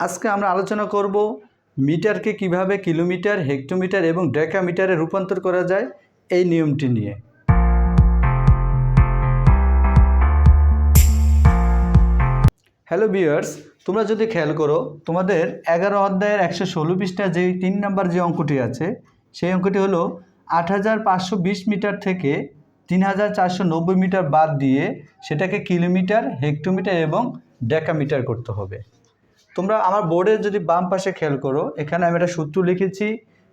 আজকে আমরা আলোচনা করব মিটারকে কীভাবে কিলোমিটার, হেক্টোমিটার এবং ডেকামিটারে রূপান্তর করা যায় এই নিয়মটি নিয়ে। হ্যালো বিয়ার্স তোমরা যদি খেয়াল করো, তোমাদের এগারো অধ্যায়ের একশো ষোলো পৃষ্ঠা যে তিন নাম্বার যে অঙ্কটি আছে, সেই অঙ্কটি হলো আট হাজার পাঁচশো বিশ মিটার থেকে তিন হাজার চারশো নব্বই মিটার বাদ দিয়ে সেটাকে কিলোমিটার, হেক্টোমিটার এবং ডেকামিটার করতে হবে। তোমরা আমার বোর্ডের যদি বাম পাশে খেয়াল করো, এখানে আমি একটা সূত্র লিখেছি।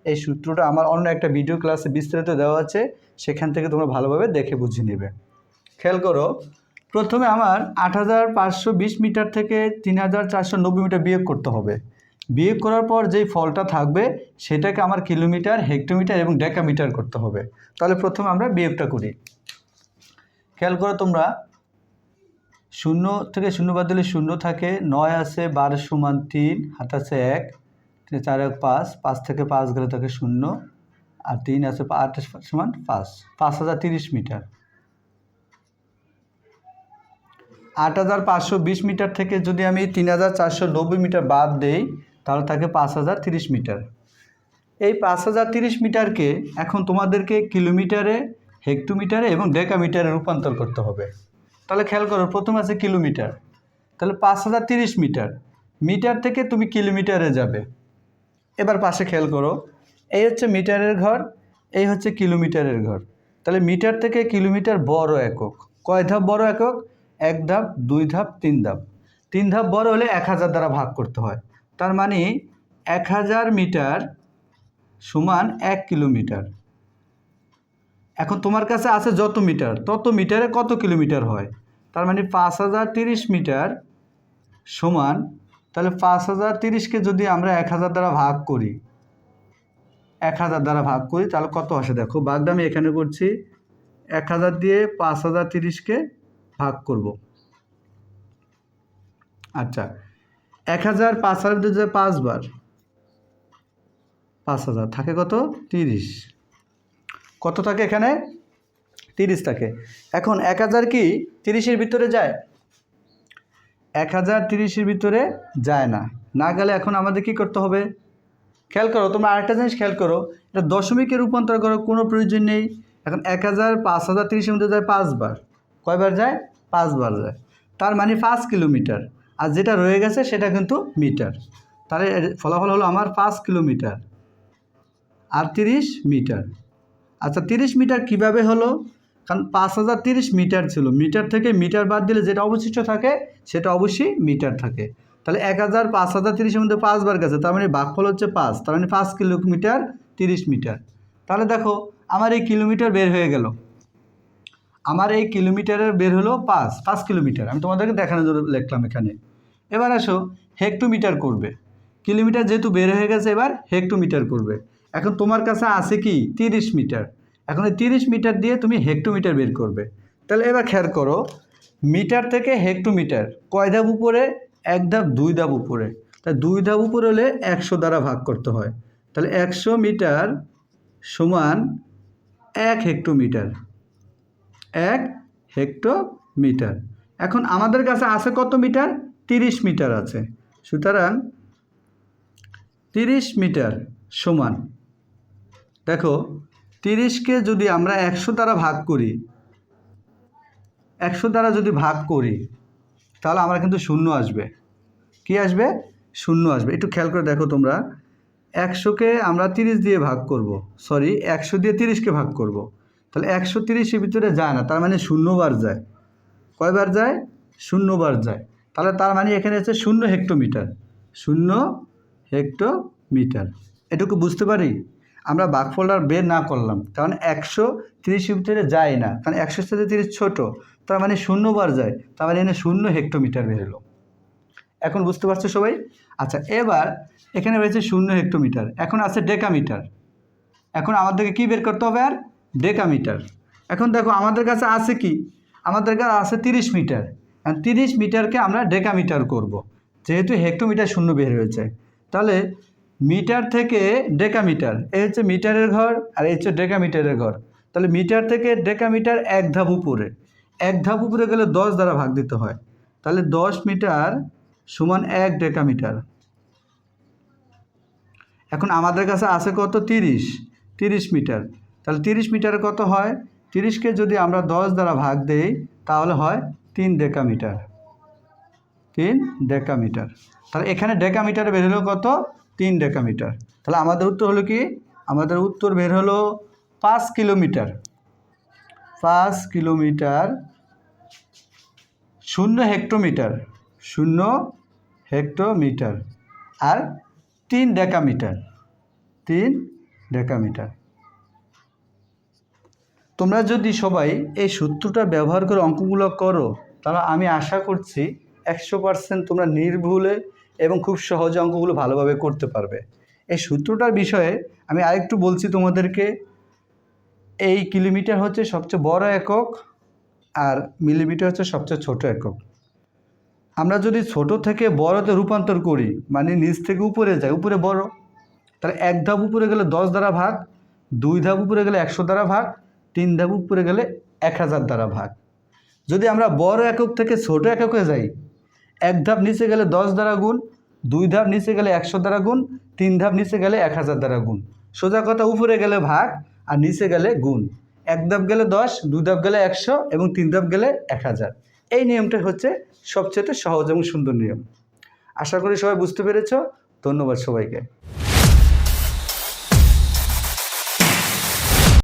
এই সূত্রটা আমার অন্য একটা ভিডিও ক্লাসে বিস্তারিত দেওয়া আছে, সেখান থেকে তোমরা ভালোভাবে দেখে বুঝে নেবে। খেয়াল করো, প্রথমে আমার আট হাজার পাঁচশো বিশ মিটার থেকে তিন হাজার চারশো নব্বই মিটার বিয়োগ করতে হবে। বিয়োগ করার পর যেই ফলটা থাকবে, সেটাকে আমার কিলোমিটার, হেক্টোমিটার এবং ডেকামিটার করতে হবে। তাহলে প্রথমে আমরা বিয়োগটা করি। খেয়াল করো তোমরা শূন্য থেকে শূন্য বাদ দিলে শূন্য থাকে, নয় আছে বারো সমান তিন হাত আছে এক চার, এক, পাঁচ পাঁচ থেকে পাঁচ গেলে থাকে শূন্য, আর তিন আছে আট সমান পাঁচ পাঁচ হাজার তিরিশ মিটার। আট হাজার পাঁচশো বিশ মিটার থেকে যদি আমি তিন হাজার চারশো নব্বই মিটার বাদ দেই, তাহলে থাকে পাঁচ হাজার তিরিশ মিটার। এই পাঁচ হাজার তিরিশ মিটারকে এখন তোমাদেরকে কিলোমিটারে, হেক্টোমিটারে এবং ডেকামিটারে রূপান্তর করতে হবে। তাহলে খেয়াল করো, প্রথম আছে কিলোমিটার। তাহলে পাঁচ হাজার তিরিশ মিটার। মিটার থেকে তুমি কিলোমিটারে যাবে। এবার পাশে খেয়াল করো, এই হচ্ছে মিটারের ঘর, এই হচ্ছে কিলোমিটারের ঘর। তাহলে মিটার থেকে কিলোমিটার বড় একক। কয় ধাপ বড় একক? এক ধাপ, দুই ধাপ, তিন ধাপ। তিন ধাপ বড় হলে এক হাজার দ্বারা ভাগ করতে হয়। তার মানে এক হাজার মিটার সমান এক কিলোমিটার। এখন তোমার কাছে আছে যত মিটার, তত মিটারে কত কিলোমিটার হয়? তার মানে পাঁচ হাজার তিরিশ মিটার সমান, তাহলে পাঁচ হাজার তিরিশকে যদি আমরা এক হাজার দ্বারা ভাগ করি, এক হাজার দ্বারা ভাগ করি, তাহলে কত আসে? দেখো বাগদা আমি এখানে করছি, এক হাজার দিয়ে পাঁচ হাজার তিরিশকে ভাগ করব। আচ্ছা এক হাজার পাঁচ হাজার পাঁচবার, পাঁচ হাজার থাকে কত? তিরিশ। কত থাকে এখানে? তিরিশ থাকে। এখন এক হাজার কি তিরিশের ভিতরে যায়? এক হাজার তিরিশের ভিতরে যায় না। না গেলে এখন আমাদের কি করতে হবে? খেয়াল করো, তোমরা আরেকটা জিনিস খেয়াল করো, এটা দশমিকে রূপান্তর করো কোনো প্রয়োজন নেই। এখন এক হাজার পাঁচ হাজার তিরিশের মধ্যে যায় পাঁচবার। কয়বার যায়? পাঁচবার যায়। তার মানে পাঁচ কিলোমিটার। আর যেটা রয়ে গেছে সেটা কিন্তু মিটার। তাহলে ফলাফল হলো আমার পাঁচ কিলোমিটার। আর তিরিশ মিটার। আচ্ছা তিরিশ মিটার কীভাবে হলো? কারণ পাঁচ হাজার তিরিশ মিটার ছিল। মিটার থেকে মিটার বাদ দিলে যেটা অবশিষ্ট থাকে, সেটা অবশ্যই মিটার থাকে। তাহলে এক হাজার পাঁচ হাজার তিরিশের মধ্যে পাঁচবার গেছে, তার মানে ভাগফল হচ্ছে পাঁচ, তার মানে পাঁচ কিলোমিটার তিরিশ মিটার। তাহলে দেখো, আমার এই কিলোমিটার বের হয়ে গেল। আমার এই কিলোমিটারের বের হলো পাঁচ পাঁচ কিলোমিটার। আমি তোমাদেরকে দেখানোর জন্য লিখলাম এখানে। এবার আসো, হেক্টোমিটার করবে। কিলোমিটার যেহেতু বের হয়ে গেছে, এবার হেক্টোমিটার করবে। এখন তোমার কাছে আছে কি? তিরিশ মিটার। এখন এই তিরিশ মিটার দিয়ে তুমি হেক্টোমিটার বের করবে। তাহলে এবার খেয়াল করো, মিটার থেকে হেক্টোমিটার, কয় ধাপ উপরে? এক ধাপ, দুই ধাপ উপরে। তা দুই ধাপ উপরে হলে একশো দ্বারা ভাগ করতে হয়। তাহলে একশো মিটার সমান এক হেক্টোমিটার। এক হেক্টোমিটার। এখন আমাদের কাছে আছে কত মিটার? তিরিশ মিটার আছে। সুতরাং তিরিশ মিটার সমান দেখো তিরিশকে যদি আমরা একশো দ্বারা ভাগ করি, একশো দ্বারা যদি ভাগ করি, তাহলে আমরা কিন্তু শূন্য আসবে। কি আসবে? শূন্য আসবে। একটু খেয়াল করে দেখো তোমরা। একশোকে আমরা তিরিশ দিয়ে ভাগ করব। সরি, একশো দিয়ে তিরিশকে ভাগ করব। তাহলে একশো তিরিশের ভিতরে যায় না, তার মানে শূন্যবার যায়। কয়বার যায়? শূন্যবার যায়। তাহলে তার মানে এখানে হচ্ছে শূন্য হেক্টোমিটার। শূন্য হেক্টোমিটার। এটুকু বুঝতে পারি? আমরা বাঘফলটা বের না করলাম কারণ একশো তিরিশ ভিতরে যায় না, কারণ একশোর সাথে তিরিশ ছোটো, তার মানে শূন্যবার যায়, তার মানে এখানে শূন্য হেক্টোমিটার বেরোলো এখন বুঝতে পারছ সবাই? আচ্ছা এবার এখানে রয়েছে শূন্য হেক্টোমিটার, এখন আছে ডেকামিটার। এখন আমাদেরকে কি বের করতে হবে আর? ডেকামিটার। এখন দেখো, আমাদের কাছে আছে কি? আমাদের কাছে আছে তিরিশ মিটার। তিরিশ মিটারকে আমরা ডেকামিটার করব। যেহেতু হেক্টোমিটার শূন্য বের হয়েছে। তাহলে মিটার থেকে ডেকামিটার এই হচ্ছে মিটারের ঘর আর এই হচ্ছে ডেকামিটারের ঘর। তাহলে মিটার থেকে ডেকামিটার এক ধাপ উপরে, এক ধাপ উপরে গেলে দশ দ্বারা ভাগ দিতে হয়। তাহলে দশ মিটার সমান এক ডেকামিটার। এখন আমাদের কাছে আছে কত? তিরিশ তিরিশ মিটার। তাহলে তিরিশ মিটারে কত হয়? তিরিশকে যদি আমরা দশ দ্বারা ভাগ দেই, তাহলে হয় তিন ডেকামিটার। তিন ডেকামিটার। তাহলে এখানে ডেকামিটারে বের হলো কত? তিন ডেকামিটার। তাহলে আমাদের উত্তর হলো কি? আমাদের উত্তর বের হলো পাঁচ কিলোমিটার। পাঁচ কিলোমিটার শূন্য হেক্টোমিটার শূন্য হেক্টোমিটার আর তিন ডেকামিটার তিন ডেকামিটার। তোমরা যদি সবাই এই সূত্রটা ব্যবহার করে অঙ্কগুলো করো, তাহলে আমি আশা করছি একশো পার্সেন্ট তোমরা নির্ভুলে এবং খুব সহজে অঙ্কগুলো ভালোভাবে করতে পারবে। এই সূত্রটার বিষয়ে আমি আরেকটু বলছি তোমাদেরকে। এই কিলোমিটার হচ্ছে সবচেয়ে বড় একক আর মিলিমিটার হচ্ছে সবচেয়ে ছোট একক। আমরা যদি ছোট থেকে বড়তে রূপান্তর করি মানে নিচ থেকে উপরে যাই, উপরে বড়, তাহলে এক ধাপ উপরে গেলে দশ দ্বারা ভাগ, দুই ধাপ উপরে গেলে একশো দ্বারা ভাগ, তিন ধাপ উপরে গেলে এক হাজার দ্বারা ভাগ। যদি আমরা বড় একক থেকে ছোট এককে যাই এক ধাপ নিচে গেলে দশ দ্বারা গুণ, দুই ধাপ নিচে গেলে একশো দ্বারা গুণ, তিন ধাপ নিচে গেলে এক হাজার দ্বারা গুণ। সোজা কথা, উপরে গেলে ভাগ আর নিচে গেলে গুণ। এক ধাপ গেলে দশ, দুই ধাপ গেলে একশো এবং তিন ধাপ গেলে এক হাজার। এই নিয়মটা হচ্ছে সবচেয়ে সহজ এবং সুন্দর নিয়ম। আশা করি সবাই বুঝতে পেরেছ। ধন্যবাদ সবাইকে।